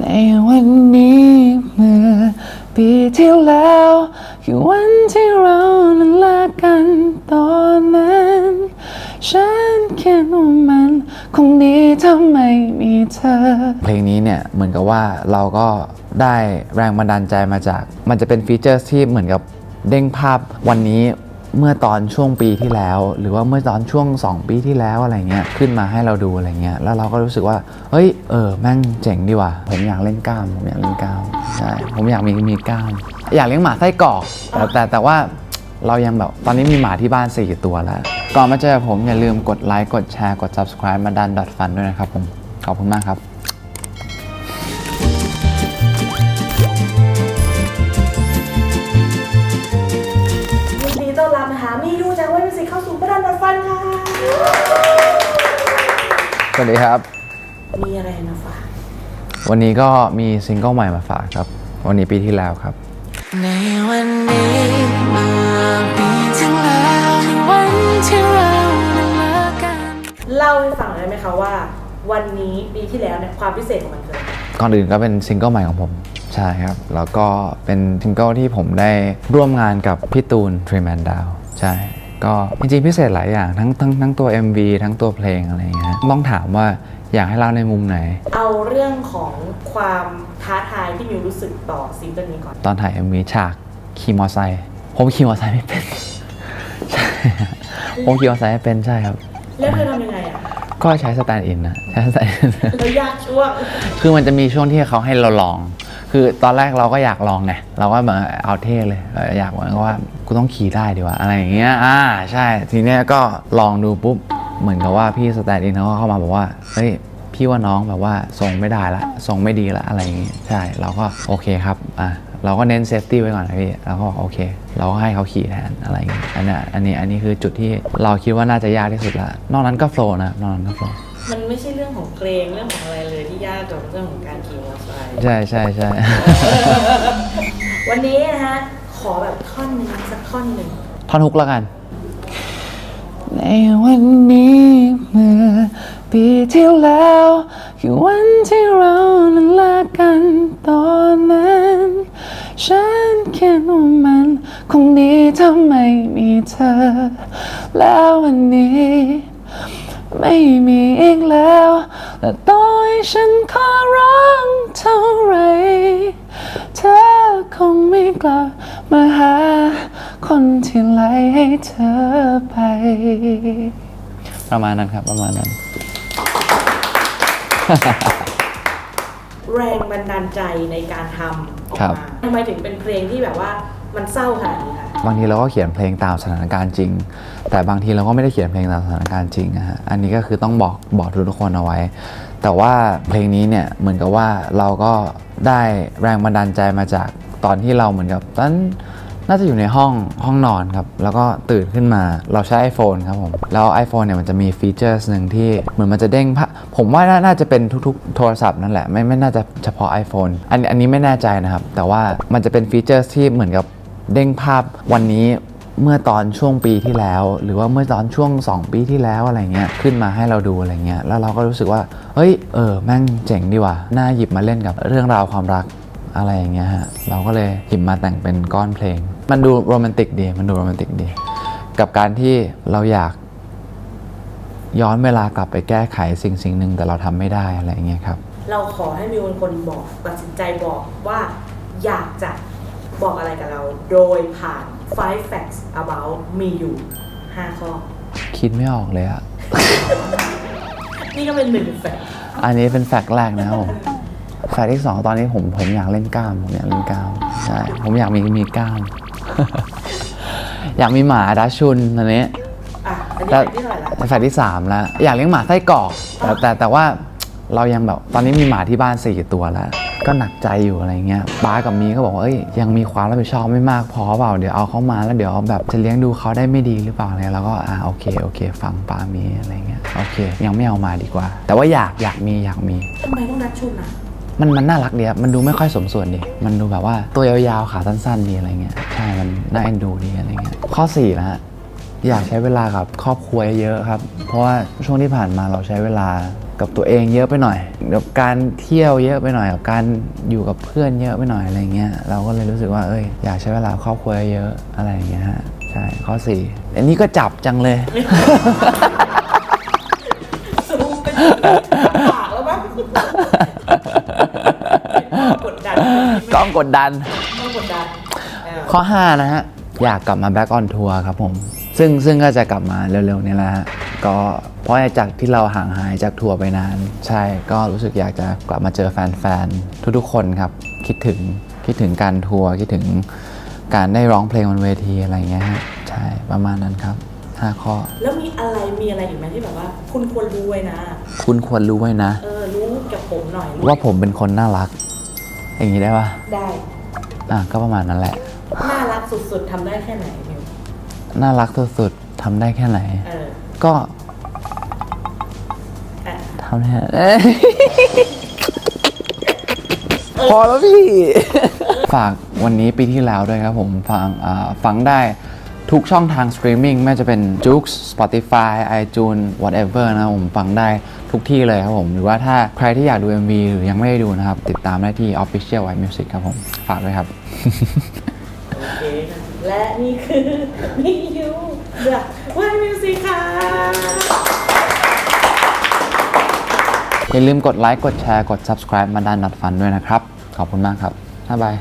ในวันนี้เมื่อปีที่แล้วคือวันที่เรานั้นเลิกกันตอนนั้น ฉันคิดว่ามันคงดีถ้าไม่มีเธอ เพลงนี้เนี่ยเหมือนกับว่าเราก็ได้แรงบันดาลใจมาจาก มันจะเป็นฟีเจอร์ที่เหมือนกับเด้งภาพวันนี้ เมื่อตอนช่วงปีที่แล้ว หรือว่าเมื่อตอนช่วง 2 ปีที่แล้วอะไรเงี้ยขึ้นมาให้เราดูอะไรเงี้ยแล้วเราก็รู้สึกว่าเฮ้ยเออแม่งเจ๋งดีว่ะผมอยากเล่นกล้ามผมอยากเล่นกล้ามใช่ผมอยากมีมีกล้าม อยากเลี้ยงหมาไส้กรอกแต่แต่แต่ว่าเรายังแบบตอนนี้มีหมาที่บ้าน4ตัวแล้ว ก่อนมาเจอผมอย่าลืมกดไลค์กดแชร์กด subscribe มาดันดัดฟันด้วยนะครับผมขอบคุณมากครับ สวัสดีครับ มีอะไรมาฝาก วันนี้ก็มีซิงเกิลใหม่มาฝากครับ วันนี้ปีที่แล้วครับ ในวันนี้เมื่อปีที่แล้วในวันที่เรานั้นเลิกกันเล่าให้ฟังหน่อยได้ไหมคะว่า วันนี้ปีที่แล้วเนี่ยความพิเศษของมันคืออะไรก่อนอื่นก็เป็นซิงเกิลใหม่ของผมใช่ครับ แล้วก็เป็นซิงเกิลที่ผมได้ร่วมงานกับพี่ตูนทรีแมนดาวใช่ ก็จริงๆพิเศษหลายอย่างทั้งทั้งทั้งตัว MV ทั้งตัวเพลงอะไรอย่างเงี้ยต้องถามว่าอยากให้เล่าในมุมไหน เอาเรื่องของความท้าทายที่มิวรู้สึกต่อซิงเกิลนี้ก่อน ตอนถ่าย MV ฉากขี่มอไซค์ผมขี่มอไซค์ไม่เป็น ใช่ผมขี่มอไซค์ไม่เป็นใช่ครับ แล้วเธอทำยังไงอะก็ใช้สแตนด์อินนะใช้สแตนด์อิน แล้วยากช่วง คือมันจะมีช่วงที่เขาให้เราลอง คือตอนแรกเราก็อยากลองไงเราก็เหมือนเอาเท่เลยเออยากเหมือนกับว่ากูต้องขี่ได้ดีวะอะไรอย่างเงี้ยอ่าใช่ทีเนี้ยก็ลองดูปุ๊บเหมือนกับว่าพี่สแตนดินเขาก็เข้ามาบอกว่าเฮ้ยพี่ว่าน้องแบบว่าทรงไม่ได้ละทรงไม่ดีละอะไรอย่างงี้ใช่เราก็โอเคครับอะเราก็เน้นเซฟตี้ไว้ก่อนนะพี่เราก็บอกโอเค เราก็ให้เขาขี่แทนอะไรอย่างงี้อันนี้อันนี้อันนี้คือจุดที่เราคิดว่าน่าจะยากที่สุดละนอกนั้นก็โฟล์นะนอกนั้นก็โฟล์ มันไม่ใช่เรื่องของเพลงเรื่องของอะไรเลยที่ยากกับเรื่องของการขี่มอเตอร์ไซค์ ใช่ใช่ใช่ วันนี้นะฮะ ขอแบบท่อนหนึงสักท่อนหนึ่ง ท่อนฮุกแล้วกัน ในวันนี้เมื่อปีที่แล้วคือวันที่เรา แล้วและต่อให้ฉันขอร้องเท่าไหรเธอคงไม่กลับมาหา คนที่ไล่ให้เธอไป ประมาณนั้นครับประมาณนั้น แรงบันดาลใจในการทำออกครับ มาทำไมถึงเป็นเพลงที่แบบว่ามันเศร้าขนาดนี้คะ บางทีเราก็เขียนเพลงตามสถานการณ์จริง แต่บางทีเราก็ไม่ได้เขียนเพลงตามสถานการณ์จริงนะฮะอันนี้ก็คือต้องบอกบอกทุกคนเอาไว้ แต่ว่าเพลงนี้เนี่ยเหมือนกับว่าเราก็ได้แรงบันดาลใจมาจากตอนที่เราเหมือนกับตอนนั้นน่าจะอยู่ในห้องห้องนอนครับ แล้วก็ตื่นขึ้นมาเราใช้ iPhone ครับผม แล้ว iPhone เนี่ยมันจะมีฟีเจอร์หนึ่งที่เหมือนมันจะเด้งภาพผมว่าน่าน่าจะเป็นทุกๆ โทรศัพท์นั่นแหละ ไม่ไม่น่าจะเฉพาะ iPhone อันอันนี้ไม่แน่ใจนะครับ แต่ว่ามันจะเป็นฟีเจอร์ที่เหมือนกับ เด้งภาพวันนี้เมื่อตอนช่วงปีที่แล้ว หรือว่าเมื่อตอนช่วง 2 ปีที่แล้วอะไรเงี้ยขึ้นมาให้เราดูอะไรเงี้ยแล้วเราก็รู้สึกว่าเฮ้ยเออแม่งเจ๋งดีว่ะน่าหยิบมาเล่นกับเรื่องราวความรักอะไรอย่างเงี้ยฮะเราก็เลยหยิบมาแต่งเป็นก้อนเพลง มันดูโรแมนติกดีมันดูโรแมนติกดีกับการที่เราอยากย้อนเวลากลับไปแก้ไขสิ่งสิ่งหนึ่งแต่เราทำไม่ได้อะไรอย่างเงี้ยครับ เราขอให้มิวเป็นคนบอกตัดสินใจบอกว่าอยากจะ บอกอะไรกับเรา โดยผ่าน five facts about มีอยู่ 5 ข้อ คิดไม่ออกเลยอะนี่ก็เป็นหนึ่งแฟกอันนี้เป็นแฟกต์แรกนะครับผมแฟกต์ที่สองตอนนี้ผมผมอยากเล่นกล้ามผมอยากเล่นกล้ามใช่ผมอยากมีมีกล้าม อยากมีหมาดัชชุนตอนนี้อะอันนี้แต่แฟกต์ที่เท่าไหร่ละแฟกต์ที่สามแล้วอยากเลี้ยงหมาไส้กรอกแต่แต่แต่ว่าเรายังแบบตอนนี้มีหมาที่บ้านสี่ตัวแล้ว ก็หนักใจอยู่อะไรเงี้ยป้ากับมีก็บอกว่าเอ้ยยังมีความรับผิดชอบไม่มากพอเปล่าเดี๋ยวเอาเขามาแล้วเดี๋ยวแบบจะเลี้ยงดูเขาได้ไม่ดีหรือเปล่าเนี่ยเราก็อ่าโอเคโอเค ฟังป้ามีอะไรเงี้ยโอเค ยังไม่เอามาดีกว่า แต่ว่าอยากอยากมีอยากมีทำไมต้องนัดชุนอะมันมันน่ารักดีครับมันดูไม่ค่อยสมส่วนดี มันดูแบบว่าตัวยาวๆขาสั้นๆดีอะไรเงี้ย ใช่ มันน่าเอ็นดูดีอะไรเงี้ย ข้อ4นะฮะ อยากใช้เวลากับครอบครัวเยอะๆครับ เพราะว่าช่วงที่ผ่านมาเราใช้เวลา กับตัวเองเยอะไปหน่อย กับการเที่ยวเยอะไปหน่อย กับการอยู่กับเพื่อนเยอะไปหน่อยอะไรเงี้ย เราก็เลยรู้สึกว่า เอ้ย อยากใช้เวลาครอบครัวเยอะอะไรอย่างเงี้ยฮะ ใช่ ข้อสี่อันนี้ก็จับจังเลย ซูมไปปากแล้วมั้งกดดันกล้องกดดัน ต้องกดดันเออข้อ 5 นะฮะ อยากกลับมาแบ็กออนทัวร์ครับผม ซึ่งซึ่งก็จะกลับมาเร็วๆ นี้แหละฮะ ก็ เพราะจากที่เราห่างหายจากทัวร์ไปนาน ใช่ก็รู้สึกอยากจะกลับมาเจอแฟนๆ ทุกๆคนครับ คิดถึงคิดถึงการทัวร์คิดถึงการได้ร้องเพลงบนเวทีอะไรเงี้ยฮะใช่ประมาณนั้นครับ5ข้อ แล้วมีอะไรมีอะไรอีกไหมที่แบบว่า คุณควรรู้ไว้นะ คุณควรรู้ไว้นะ เออรู้กับผมหน่อยว่าผมเป็นคนน่ารัก อย่างนี้ได้ปะได้อะก็ประมาณนั้นแหละ น่ารักสุดๆทำได้แค่ไหนมิวน่ารักสุดๆทำได้แค่ไหนเออก็อะ ทำแค่เอ้ยพอแล้วพี่ ฝากวันนี้ปีที่แล้วด้วยครับผม ฟังอ่าฟังได้ทุกช่องทางสตรีมมิ่งไม่ว่าจะเป็น j o o x Spotify iTunes whatever นะครับผมฟังได้ทุกที่เลยครับผม หรือว่าถ้าใครที่อยากดู MV หรือยังไม่ได้ดูนะครับ ติดตามได้ที่ Official White Music ครับผม ฝากด้วยครับ โอเค และนี่คือมิยูเดือดวันมิวสิค่ะ อย่าลืมกดไลค์กดแชร์กด subscribe มาด้านนัดฟันด้วยนะครับ ขอบคุณมากครับบ๊ายบาย